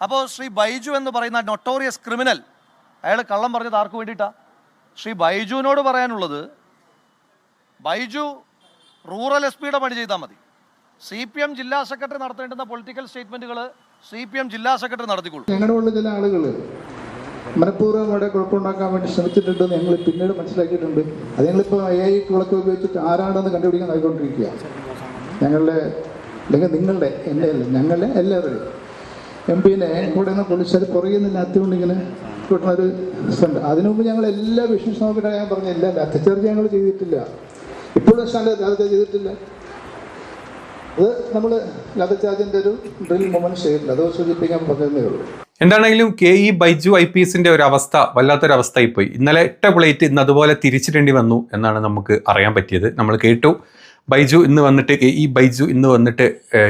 അപ്പോൾ ശ്രീ ബൈജു എന്ന് പറയുന്ന നൊട്ടോറിയസ് ക്രിമിനൽ അയാൾ കള്ളം പറഞ്ഞത് ആർക്ക് വേണ്ടിയിട്ടാണ് ശ്രീ ബൈജുവിനോട് പറയാനുള്ളത് ബൈജു റൂറൽ എസ് പിയുടെ പണി ചെയ്താൽ മതി. സി പി എം ജില്ലാ സെക്രട്ടറി നടത്തേണ്ടുന്ന പൊളിറ്റിക്കൽ സ്റ്റേറ്റ്മെന്റുകൾ സി പി എം ജില്ലാ സെക്രട്ടറി നടത്തിക്കൊള്ളൂ ഞങ്ങളുടെ ഉള്ള ചില ആളുകൾ മനഃപൂർവം അവിടെ കുഴപ്പമുണ്ടാക്കാൻ വേണ്ടി ശ്രമിച്ചിട്ടുണ്ടെന്ന് ഞങ്ങൾ പിന്നീട് മനസ്സിലാക്കിയിട്ടുണ്ട്. അത് ഞങ്ങളിപ്പോൾ എ ഐ വിളക്ക് ഉപയോഗിച്ചിട്ട് ആരാണെന്ന് കണ്ടുപിടിക്കാൻ ആയിക്കൊണ്ടിരിക്കുക ഞങ്ങളുടെ അല്ലെങ്കിൽ നിങ്ങളുടെ എന്റെ അല്ല ഞങ്ങളുടെ എല്ലാവരുടെയും. എം പിന്നെ കൂടെ നിന്ന് പോലീസുകാർ പുറകിൽ നിന്ന് ലാത്തിക്കൊണ്ട് ഇങ്ങനെ കിട്ടുന്ന ഒരു ഉണ്ട് അതിനു മുമ്പ് ഞങ്ങൾ എല്ലാ വിഷ്ണു നോക്കിയിട്ട് ഞാൻ പറഞ്ഞ എല്ലാം ലാത്തിച്ചാർജ് ഞങ്ങൾ ചെയ്തിട്ടില്ല. ഇപ്പോഴും സ്റ്റാൻഡ് ലാത്ത ചെയ്തിട്ടില്ല. അത് നമ്മൾ ലാത്തിച്ചാർജിന്റെ ഒരു ഡ്രിൽ മൊമെന്റ് ചെയ്തിട്ടില്ല. അത് സൂചിപ്പിക്കാൻ പറഞ്ഞതേ ഉള്ളൂ. എന്താണെങ്കിലും K E Baiju I P എസിന്റെ ഒരു അവസ്ഥ വല്ലാത്തൊരു അവസ്ഥയായിപ്പോയി ഇന്നലെ എട്ട പ്ലേറ്റ് ഇന്ന് അതുപോലെ തിരിച്ചിടേണ്ടി വന്നു എന്നാണ് നമുക്ക് അറിയാൻ പറ്റിയത്. നമ്മൾ കേട്ടു. ബൈജു ഇന്ന് വന്നിട്ട് ഇ ബൈജു ഇന്ന് വന്നിട്ട്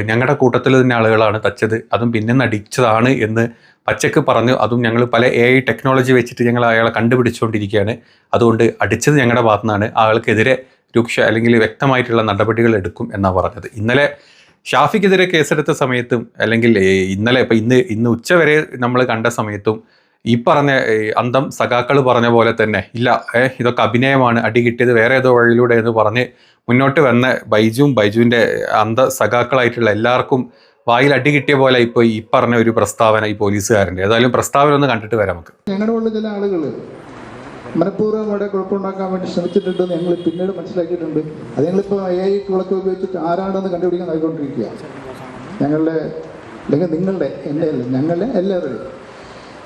ഞങ്ങളുടെ കൂട്ടത്തിൽ തന്നെ ആളുകളാണ് തച്ചത്. അതും പിന്നെ നടിച്ചതാണ് എന്ന് പച്ചക്ക് പറഞ്ഞു. അതും ഞങ്ങൾ പല എ ഐ ടെക്നോളജി വെച്ചിട്ട് ഞങ്ങൾ അയാളെ കണ്ടുപിടിച്ചുകൊണ്ടിരിക്കുകയാണ് അതുകൊണ്ട് അടിച്ചത് ഞങ്ങളുടെ ഭാഗത്തു നിന്നാണ് ആൾക്കെതിരെ രൂക്ഷ അല്ലെങ്കിൽ വ്യക്തമായിട്ടുള്ള നടപടികൾ എടുക്കും എന്നാണ് പറഞ്ഞത്. ഇന്നലെ ഷാഫിക്കെതിരെ കേസെടുത്ത സമയത്തും അല്ലെങ്കിൽ ഇന്നലെ ഇപ്പം ഇന്ന് ഇന്ന് ഉച്ചവരെ നമ്മൾ കണ്ട സമയത്തും ഈ പറഞ്ഞ അന്തം സഖാക്കൾ പറഞ്ഞ പോലെ തന്നെ ഇല്ല ഏഹ് ഇതൊക്കെ അഭിനയമാണ് അടി കിട്ടിയത് വേറെ ഏതോ വഴിയിലൂടെ എന്ന് പറഞ്ഞ് മുന്നോട്ട് വന്ന ബൈജുവും ബൈജുവിന്റെ അന്ത സഖാക്കളായിട്ടുള്ള എല്ലാവർക്കും വായിൽ അടി കിട്ടിയ പോലെ ഇപ്പോൾ ഈ പറഞ്ഞ ഒരു പ്രസ്താവന ഈ പോലീസുകാരന്റെ. ഏതായാലും പ്രസ്താവന ഒന്ന് കണ്ടിട്ട് വരാം നമുക്ക്. ഞങ്ങളുടെ ചില ആളുകൾ മനഃപൂർവം അവിടെ കുഴപ്പമുണ്ടാക്കാൻ വേണ്ടി ശ്രമിച്ചിട്ടുണ്ട് ഞങ്ങൾ പിന്നീട് മനസ്സിലാക്കിയിട്ടുണ്ട്. അത് ഞങ്ങളിപ്പോൾ എ ഐ വിളക്ക് ഉപയോഗിച്ചിട്ട് ആരാണെന്ന് കണ്ടുപിടിക്കാൻ ആയിക്കൊണ്ടിരിക്കുക ഞങ്ങളുടെ അല്ലെങ്കിൽ നിങ്ങളുടെ എന്റെ അല്ല ഞങ്ങളുടെ എല്ലാവരുടെയും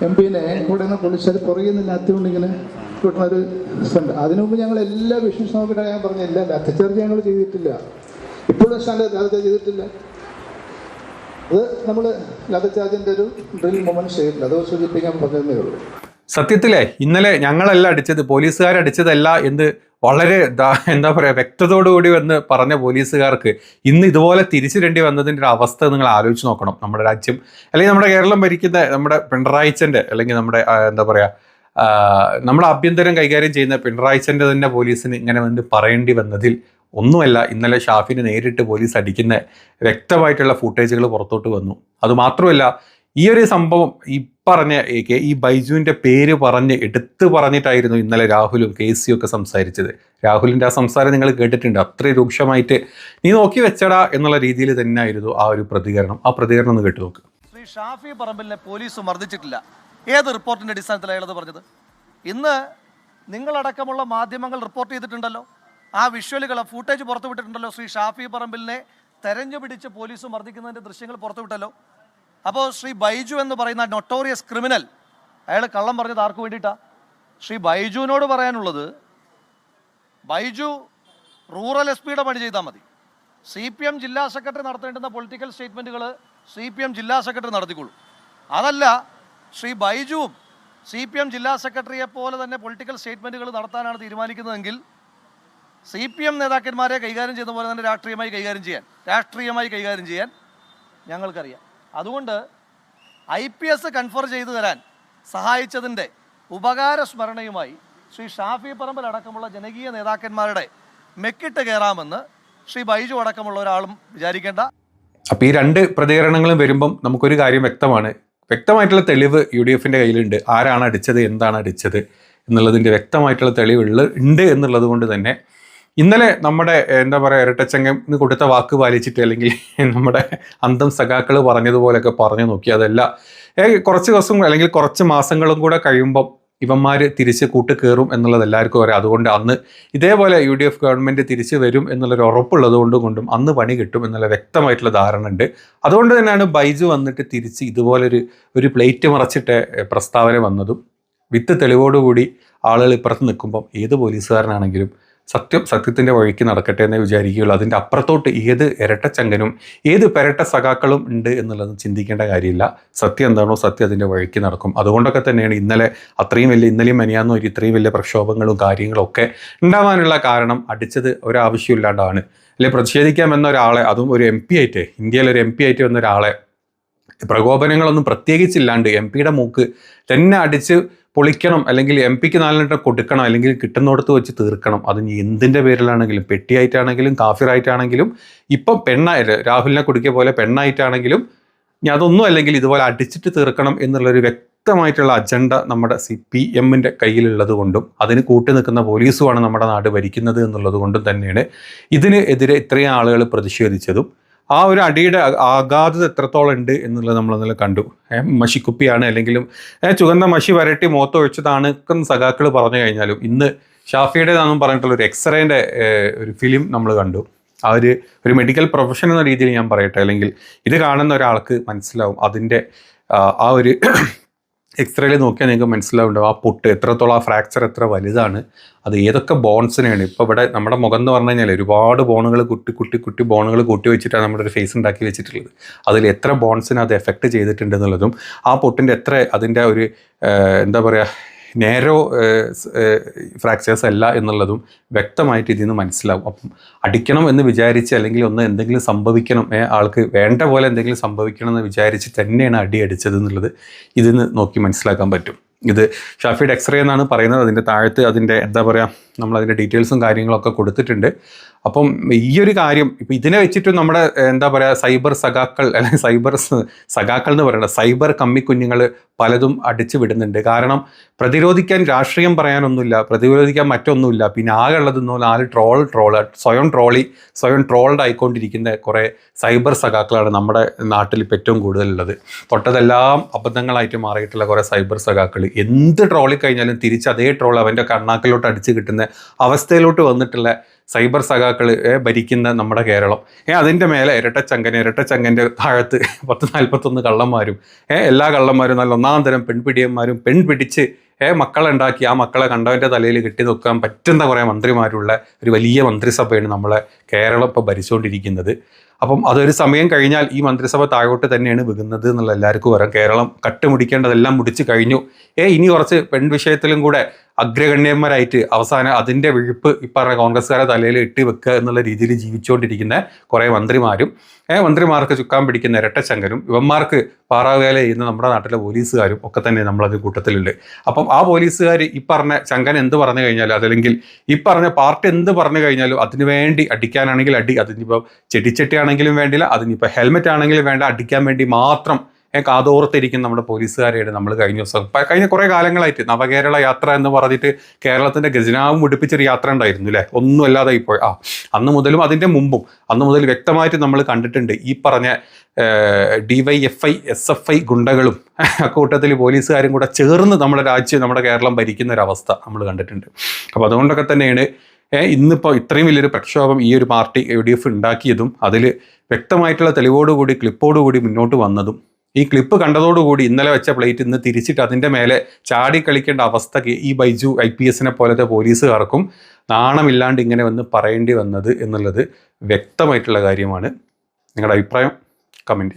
എം പിന്നെ കൂടെ നിന്ന് കുളിച്ചത് പുറകിൽ നിന്ന് ഇങ്ങനെ കിട്ടുന്നൊരു ഉണ്ട് അതിനു മുമ്പ് ഞങ്ങൾ എല്ലാ വിഷ്ണു നോക്കിയിട്ട് ഞാൻ പറഞ്ഞ എല്ലാം ലാത്തിച്ചാർജ് ഞങ്ങൾ ചെയ്തിട്ടില്ല. ഇപ്പോഴും സ്റ്റാൻഡ് ലാത്തിച്ചാർജ് ചെയ്തിട്ടില്ല. അത് നമ്മൾ ലാത്തിച്ചാർജിന്റെ ഒരു ഡ്രിൽ മൊമെന്റ് ചെയ്തിട്ടില്ല. അത് സൂചിപ്പിക്കാൻ പറഞ്ഞതേ ഉള്ളൂ. സത്യത്തിലെ ഇന്നലെ ഞങ്ങളല്ല അടിച്ചത് പോലീസുകാരടിച്ചതല്ല എന്ന് വളരെ എന്താ പറയുക വ്യക്തതയോടുകൂടി വന്ന് പറഞ്ഞ പോലീസുകാർക്ക് ഇന്ന് ഇതുപോലെ തിരിച്ചിടേണ്ടി വന്നതിന്റെ ഒരു അവസ്ഥ നിങ്ങൾ ആലോചിച്ച് നോക്കണം നമ്മുടെ രാജ്യം. അല്ലെങ്കിൽ നമ്മുടെ കേരളം ഭരിക്കുന്ന നമ്മുടെ പിണറായിച്ചന്റെ അല്ലെങ്കിൽ നമ്മുടെ എന്താ പറയുക നമ്മുടെ ആഭ്യന്തരം കൈകാര്യം ചെയ്യുന്ന പിണറായിച്ചന്റെ തന്നെ പോലീസിന് ഇങ്ങനെ വന്ന് പറയേണ്ടി വന്നതിൽ ഒന്നുമല്ല ഇന്നലെ ഷാഫിനെ നേരിട്ട് പോലീസ് അടിക്കുന്ന വ്യക്തമായിട്ടുള്ള ഫുട്ടേജുകൾ പുറത്തോട്ട് വന്നു. അതുമാത്രമല്ല ഈ ഒരു സംഭവം ഈ പറഞ്ഞ ഈ ബൈജുവിന്റെ പേര് പറഞ്ഞ് എടുത്തു പറഞ്ഞിട്ടായിരുന്നു ഇന്നലെ രാഹുലും കെ സിയും ഒക്കെ സംസാരിച്ചത്. രാഹുലിന്റെ ആ സംസാരം നിങ്ങൾ കേട്ടിട്ടുണ്ട്. അത്രയും രൂക്ഷമായിട്ട് നീ നോക്കി വെച്ചടാ എന്നുള്ള രീതിയിൽ തന്നെയായിരുന്നു ആ ഒരു പ്രതികരണം. ആ പ്രതികരണം ഒന്ന് കേട്ടു നോക്ക്. ശ്രീ ഷാഫി പറമ്പിലിനെ പോലീസ് മർദ്ദിച്ചിട്ടില്ല. ഏത് റിപ്പോർട്ടിന്റെ അടിസ്ഥാനത്തിലാണ് അയാളത് പറഞ്ഞത്? ഇന്ന് നിങ്ങളടക്കമുള്ള മാധ്യമങ്ങൾ റിപ്പോർട്ട് ചെയ്തിട്ടുണ്ടല്ലോ. ആ വിഷ്വലുകൾ ഫൂട്ടേജ് പുറത്തുവിട്ടിട്ടുണ്ടല്ലോ ശ്രീ ഷാഫി പറമ്പിലിനെ തെരഞ്ഞു പിടിച്ച് പോലീസ് മർദ്ദിക്കുന്നതിന്റെ ദൃശ്യങ്ങൾ പുറത്തുവിട്ടല്ലോ. അപ്പോൾ ശ്രീ ബൈജു എന്ന് പറയുന്ന നൊട്ടോറിയസ് ക്രിമിനൽ അയാൾ കള്ളം പറഞ്ഞത് ആർക്ക് വേണ്ടിയിട്ടാണ് ശ്രീ ബൈജുവിനോട് പറയാനുള്ളത് ബൈജു റൂറൽ എസ് പിയുടെ പണി ചെയ്താൽ മതി. സി പി എം ജില്ലാ സെക്രട്ടറി നടത്തേണ്ടുന്ന പൊളിറ്റിക്കൽ സ്റ്റേറ്റ്മെന്റുകൾ സി പി എം ജില്ലാ സെക്രട്ടറി നടത്തിക്കൊള്ളൂ അതല്ല ശ്രീ ബൈജുവും സി പി എം ജില്ലാ സെക്രട്ടറിയെ പോലെ തന്നെ പൊളിറ്റിക്കൽ സ്റ്റേറ്റ്മെന്റുകൾ നടത്താനാണ് തീരുമാനിക്കുന്നതെങ്കിൽ സി പി എം നേതാക്കന്മാരെ കൈകാര്യം ചെയ്യുന്ന പോലെ തന്നെ രാഷ്ട്രീയമായി കൈകാര്യം ചെയ്യാൻ രാഷ്ട്രീയമായി കൈകാര്യം ചെയ്യാൻ ഞങ്ങൾക്കറിയാം. അതുകൊണ്ട് ഐ പി എസ് കൺഫർ ചെയ്തു തരാൻ സഹായിച്ചതിന്റെ ഉപകാര സ്മരണയുമായി ശ്രീ ഷാഫി പറമ്പൽ അടക്കമുള്ള ജനകീയ നേതാക്കന്മാരുടെ മെക്കിട്ട് കയറാമെന്ന് ശ്രീ ബൈജു അടക്കമുള്ള ഒരാളും വിചാരിക്കേണ്ട. അപ്പൊ ഈ രണ്ട് പ്രതികരണങ്ങളും വരുമ്പം നമുക്കൊരു കാര്യം വ്യക്തമാണ്. വ്യക്തമായിട്ടുള്ള തെളിവ് യു ഡി എഫിന്റെ കയ്യിലുണ്ട്. ആരാണ് അടിച്ചത് എന്താണ് അടിച്ചത് എന്നുള്ളതിന്റെ വ്യക്തമായിട്ടുള്ള തെളിവുള്ള ഉണ്ട് എന്നുള്ളത് കൊണ്ട് തന്നെ ഇന്നലെ നമ്മുടെ എന്താ പറയുക ഇരട്ടച്ചങ്ങന് കൊടുത്ത വാക്ക് പാലിച്ചിട്ട് അല്ലെങ്കിൽ നമ്മുടെ അന്തം സഖാക്കൾ പറഞ്ഞതുപോലെയൊക്കെ പറഞ്ഞു നോക്കി. അതല്ല കുറച്ച് ദിവസം അല്ലെങ്കിൽ കുറച്ച് മാസങ്ങളും കൂടെ കഴിയുമ്പം ഇവന്മാർ തിരിച്ച് കൂട്ട് കയറും എന്നുള്ളത് എല്ലാവർക്കും അറിയാം. അതുകൊണ്ട് അന്ന് ഇതേപോലെ യു ഡി എഫ് ഗവൺമെന്റ് തിരിച്ച് വരും എന്നുള്ളൊരു ഉറപ്പുള്ളത് കൊണ്ട് കൊണ്ടും അന്ന് പണി കിട്ടും എന്നുള്ള വ്യക്തമായിട്ടുള്ള ധാരണ ഉണ്ട്. അതുകൊണ്ട് തന്നെയാണ് ബൈജു വന്നിട്ട് തിരിച്ച് ഇതുപോലൊരു ഒരു പ്ലേറ്റ് മറച്ചിട്ട് പ്രസ്താവന വന്നതും. വിത്ത് തെളിവോടുകൂടി ആളുകൾ ഇപ്പുറത്ത് നിൽക്കുമ്പം ഏത് പോലീസുകാരനാണെങ്കിലും സത്യം സത്യത്തിന്റെ വഴിക്ക് നടക്കട്ടെ എന്നേ വിചാരിക്കുകയുള്ളൂ. അതിന്റെ അപ്പുറത്തോട്ട് ഏത് ഇരട്ടച്ചങ്കനും ഏത് പെരട്ട സഖാക്കളും ഉണ്ട് എന്നുള്ളത് ചിന്തിക്കേണ്ട കാര്യമില്ല. സത്യം എന്താണോ സത്യം അതിന്റെ വഴിക്ക് നടക്കും. അതുകൊണ്ടൊക്കെ തന്നെയാണ് ഇന്നലെ അത്രയും വലിയ ഇന്നലെയും മനിയാന്നോ ഇത്രയും വലിയ പ്രക്ഷോഭങ്ങളും കാര്യങ്ങളും ഒക്കെ ഉണ്ടാവാനുള്ള കാരണം അടിച്ചത് ഒരാവശ്യമില്ലാണ്ടാണ്. അല്ലെ പ്രതിഷേധിക്കാമെന്ന ഒരാളെ അതും ഒരു എം പി ആയിട്ട് ഇന്ത്യയിൽ ഒരു എം പി ആയിട്ട് വന്ന ഒരാളെ പ്രകോപനങ്ങളൊന്നും പ്രത്യേകിച്ചില്ലാണ്ട് എം പിയുടെ മൂക്ക് തന്നെ അടിച്ച് പൊളിക്കണം അല്ലെങ്കിൽ എം പിക്ക് നാലെണ്ണം കൊടുക്കണം അല്ലെങ്കിൽ കിട്ടുന്നിടത്ത് വെച്ച് തീർക്കണം. അത് എന്തിന്റെ പേരിലാണെങ്കിലും പെട്ടിയായിട്ടാണെങ്കിലും കാഫിറായിട്ടാണെങ്കിലും ഇപ്പം പെണ്ണായിട്ട് രാഹുലിനെ കുടിക്കിയ പോലെ പെണ്ണായിട്ടാണെങ്കിലും ഇനി അതൊന്നും അല്ലെങ്കിൽ ഇതുപോലെ അടിച്ചിട്ട് തീർക്കണം എന്നുള്ളൊരു വ്യക്തമായിട്ടുള്ള അജണ്ട നമ്മുടെ സി പി എമ്മിന്റെ കയ്യിലുള്ളത് കൊണ്ടും അതിന് കൂട്ടി നിൽക്കുന്ന പോലീസുമാണ് നമ്മുടെ നാട് ഭരിക്കുന്നത് എന്നുള്ളത് കൊണ്ടും തന്നെയാണ്. ഇതിന് എതിരെ ഇത്രയും ആളുകൾ പ്രതിഷേധിച്ചതും ആ ഒരു അടിയുടെ ആഘാതം എത്രത്തോളം ഉണ്ട് എന്നുള്ളത് നമ്മൾ ഇന്നലെ കണ്ടു. മഷിക്കുപ്പിയാണ് അല്ലെങ്കിലും ചുവന്ന മഷി വരട്ടി മുഖത്ത് ഒഴിച്ചതാണ് എന്ന് സഖാക്കൾ പറഞ്ഞു കഴിഞ്ഞാലും ഇന്ന് ഷാഫിയുടേതാണെന്നും പറഞ്ഞിട്ടുള്ള ഒരു എക്സ്റേന്റെ ഒരു ഫിലിം നമ്മൾ കണ്ടു. ആ ഒരു ഒരു മെഡിക്കൽ പ്രൊഫഷൻ എന്ന രീതിയിൽ ഞാൻ പറയട്ടെ അല്ലെങ്കിൽ ഇത് കാണുന്ന ഒരാൾക്ക് മനസ്സിലാവും അതിന്റെ ആ ഒരു എക്സ്റേയിൽ നോക്കിയാൽ നിങ്ങൾക്ക് മനസ്സിലാവുണ്ടാവും ആ പൊട്ട് എത്രത്തോളം ആ ഫ്രാക്ചർ എത്ര വലുതാണ് അത് ഏതൊക്കെ ബോൺസിനെയാണ് ഇപ്പോൾ ഇവിടെ നമ്മുടെ മുഖം എന്ന് പറഞ്ഞു കഴിഞ്ഞാൽ ഒരുപാട് ബോണുകൾ കുട്ടി കുട്ടി കുട്ടി ബോണുകൾ കൂട്ടി വെച്ചിട്ടാണ് നമ്മുടെ ഒരു ഫേസ് ഉണ്ടാക്കി വെച്ചിട്ടുള്ളത്. അതിൽ എത്ര ബോൺസിനെ അത് എഫക്റ്റ് ചെയ്തിട്ടുണ്ട് എന്നുള്ളതും ആ പൊട്ടിന്റെ എത്ര അതിന്റെ ഒരു എന്താ പറയുക നേരോ ഫ്രാക്ചേഴ്സ് അല്ല എന്നുള്ളതും വ്യക്തമായിട്ട് ഇതിൽ നിന്ന് മനസ്സിലാവും. അപ്പം അടിക്കണം എന്ന് വിചാരിച്ച് അല്ലെങ്കിൽ ഒന്ന് എന്തെങ്കിലും സംഭവിക്കണം ആൾക്ക് വേണ്ട പോലെ എന്തെങ്കിലും സംഭവിക്കണം എന്ന് വിചാരിച്ച് തന്നെയാണ് അടി അടിച്ചത് എന്നുള്ളത് ഇതിൽ നിന്ന് നോക്കി മനസ്സിലാക്കാൻ പറ്റും. ഇത് ഷാഫിയുടെ എക്സ്റേ എന്നാണ് പറയുന്നത്. അതിന്റെ താഴത്ത് അതിന്റെ എന്താ പറയുക നമ്മൾ അതിന്റെ ഡീറ്റെയിൽസും കാര്യങ്ങളൊക്കെ കൊടുത്തിട്ടുണ്ട്. അപ്പം ഈ ഒരു കാര്യം ഇപ്പം ഇതിനെ വെച്ചിട്ട് നമ്മുടെ എന്താ പറയുക സൈബർ സഖാക്കൾ അല്ലെങ്കിൽ സൈബർ സഖാക്കൾ എന്ന് പറയുന്നത് സൈബർ കമ്മി കമ്മിക്കുഞ്ഞുങ്ങൾ പലതും അടിച്ചു വിടുന്നുണ്ട്. കാരണം പ്രതിരോധിക്കാൻ രാഷ്ട്രീയം പറയാനൊന്നുമില്ല പ്രതിരോധിക്കാൻ മറ്റൊന്നുമില്ല. പിന്നെ ആകെ ഉള്ളതെന്നോ നാല് ട്രോൾ ട്രോൾ സ്വയം ട്രോളി സ്വയം ട്രോൾഡ് ആയിക്കൊണ്ടിരിക്കുന്ന കുറേ സൈബർ സഖാക്കളാണ് നമ്മുടെ നാട്ടിൽ ഏറ്റവും കൂടുതലുള്ളത്. തൊട്ടതെല്ലാം അബദ്ധങ്ങളായിട്ട് മാറിയിട്ടുള്ള കുറേ സൈബർ സഖാക്കൾ. എന്ത് ട്രോളി കഴിഞ്ഞാലും തിരിച്ച് അതേ ട്രോൾ അവന്റെ കണ്ണാക്കിലോട്ട് അടിച്ച് കിട്ടുന്ന അവസ്ഥയിലോട്ട് വന്നിട്ടുള്ള സൈബർ സഖാക്കൾ ഭരിക്കുന്ന നമ്മുടെ കേരളം. ഏ അതിന്റെ മേലെ ഇരട്ടച്ചങ്കന് ഇരട്ടച്ചങ്കന്റെ താഴത്ത് പത്ത് നാൽപ്പത്തൊന്ന് കള്ളന്മാരും ഏ എല്ലാ കള്ളന്മാരും നല്ല ഒന്നാം തരം പെൺപിടിയന്മാരും പെൺപിടിച്ച് ഏ മക്കളെ ഉണ്ടാക്കി ആ മക്കളെ കണ്ടവന്റെ തലയിൽ കെട്ടി നോക്കാൻ പറ്റുന്ന കുറേ മന്ത്രിമാരുള്ള ഒരു വലിയ മന്ത്രിസഭയാണ് നമ്മളെ കേരളം ഇപ്പോൾ ഭരിച്ചുകൊണ്ടിരിക്കുന്നത് അപ്പം അതൊരു സമയം കഴിഞ്ഞാൽ ഈ മന്ത്രിസഭ താഴോട്ട് തന്നെയാണ് വികുന്നത് എന്നുള്ള എല്ലാവർക്കും പറയാം കേരളം കട്ടുമുടിക്കേണ്ടതെല്ലാം മുടിച്ച് കഴിഞ്ഞു. ഏ ഇനി കുറച്ച് പെൺവിഷയത്തിലും കൂടെ അഗ്രഗണ്യന്മാരായിട്ട് അവസാനം അതിന്റെ വിഴുപ്പ് ഇപ്പറഞ്ഞ പറഞ്ഞ കോൺഗ്രസ്സുകാരെ തലയിൽ ഇട്ട് വെക്കുക എന്നുള്ള രീതിയിൽ ജീവിച്ചുകൊണ്ടിരിക്കുന്ന കുറേ മന്ത്രിമാരും ഏ മന്ത്രിമാർക്ക് ചുക്കാൻ പിടിക്കുന്ന ഇരട്ടശങ്കരും ഇവന്മാർക്ക് പാറാവേല ചെയ്യുന്ന നമ്മുടെ നാട്ടിലെ പോലീസുകാരും ഒക്കെ തന്നെ നമ്മളത് കൂട്ടത്തിലുണ്ട്. അപ്പം ആ പോലീസുകാർ ഈ പറഞ്ഞ ചങ്കൻ എന്ത് പറഞ്ഞു കഴിഞ്ഞാലും അതല്ലെങ്കിൽ ഈ പറഞ്ഞ പാർട്ടി എന്ത് പറഞ്ഞു കഴിഞ്ഞാലും അതിന് വേണ്ടി അടിക്കാനാണെങ്കിൽ അടി അതിനിപ്പോൾ ചെടിച്ചട്ടിയാണെങ്കിലും വേണ്ടില്ല അതിനിപ്പോൾ ഹെൽമെറ്റ് ആണെങ്കിലും വേണ്ട അടിക്കാൻ വേണ്ടി മാത്രം ഞാൻ കാതോർത്തിരിക്കുന്ന നമ്മുടെ പോലീസുകാരെയാണ് നമ്മൾ കഴിഞ്ഞ ദിവസം. കഴിഞ്ഞ കുറേ കാലങ്ങളായിട്ട് നവകേരള യാത്ര എന്ന് പറഞ്ഞിട്ട് കേരളത്തിന്റെ ഗജനാവും മുടിപ്പിച്ചൊരു യാത്ര ഉണ്ടായിരുന്നു അല്ലേ ഒന്നുമല്ലാതെ ഇപ്പോൾ ആ അന്ന് മുതലും അതിന്റെ മുമ്പും അന്ന് മുതൽ വ്യക്തമായിട്ട് നമ്മൾ കണ്ടിട്ടുണ്ട് ഈ പറഞ്ഞ D Y F I S F I ഗുണ്ടകളും അക്കൂട്ടത്തിൽ പോലീസുകാരും കൂടെ ചേർന്ന് നമ്മുടെ രാജ്യം നമ്മുടെ കേരളം ഭരിക്കുന്ന ഒരു അവസ്ഥ നമ്മൾ കണ്ടിട്ടുണ്ട്. അപ്പോൾ അതുകൊണ്ടൊക്കെ തന്നെയാണ് ഇന്നിപ്പോൾ ഇത്രയും വലിയൊരു പ്രക്ഷോഭം ഈ ഒരു പാർട്ടി യു ഡി എഫ് ഉണ്ടാക്കിയതും അതിൽ വ്യക്തമായിട്ടുള്ള തെളിവോടുകൂടി ക്ലിപ്പോടുകൂടി മുന്നോട്ട് വന്നതും ഈ ക്ലിപ്പ് കണ്ടതോടുകൂടി ഇന്നലെ വെച്ച പ്ലേറ്റ് ഇന്ന് തിരിച്ചിട്ട് അതിന്റെ മേലെ ചാടി കളിക്കേണ്ട ഈ ബൈജു ഐ പി എസിനെ പോലത്തെ പോലീസുകാർക്കും നാണമില്ലാണ്ട് ഇങ്ങനെ വന്ന് പറയേണ്ടി വന്നത് എന്നുള്ളത് വ്യക്തമായിട്ടുള്ള കാര്യമാണ്. നിങ്ങളുടെ അഭിപ്രായം കമന്റ്.